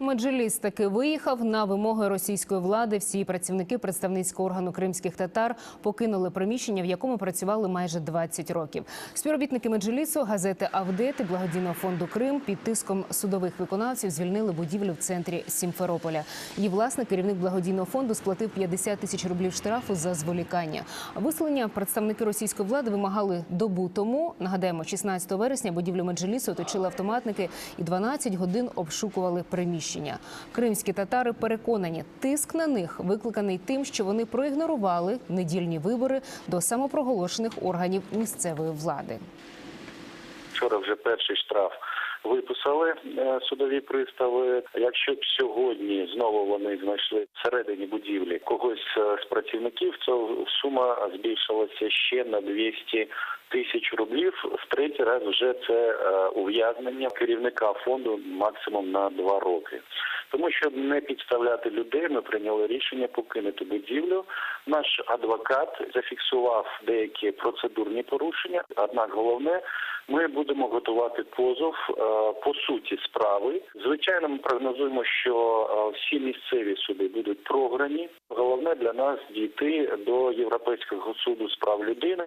Меджеліс таки виїхав на вимоги російської влади. Всі працівники представницького органу кримських татар покинули приміщення, в якому працювали майже 20 років. Співробітники Меджелісу, газети Авдет і благодійного фонду Крим під тиском судових виконавців звільнили будівлю в центрі Сімферополя. Її власник, керівник благодійного фонду, сплатив 50 тисяч рублів штрафу за зволікання. Виселення представники російської влади вимагали добу тому. Нагадаємо, 16 вересня будівлю Меджелісу оточили автоматники і 12 годин обшукували приміщення. Кримські татари переконані, тиск на них викликаний тим, що вони проігнорували недільні вибори до самопроголошених органів місцевої влади. Вчора вже перший штраф виписали е, судові пристави. Якщо б сьогодні знову вони знайшли всередині будівлі когось е, з працівників, то сума збільшилася ще на 200 тисяч рублів. В третій раз вже це е, ув'язнення керівника фонду максимум на два роки. Тому щоб не підставляти людей, ми прийняли рішення покинути будівлю. Наш адвокат зафіксував деякі процедурні порушення. Однак головне, ми будемо готувати позов е, по суті справи. Звичайно, ми прогнозуємо, що е, всі місцеві суди будуть програні. Головне для нас дійти до Європейського суду з прав людини.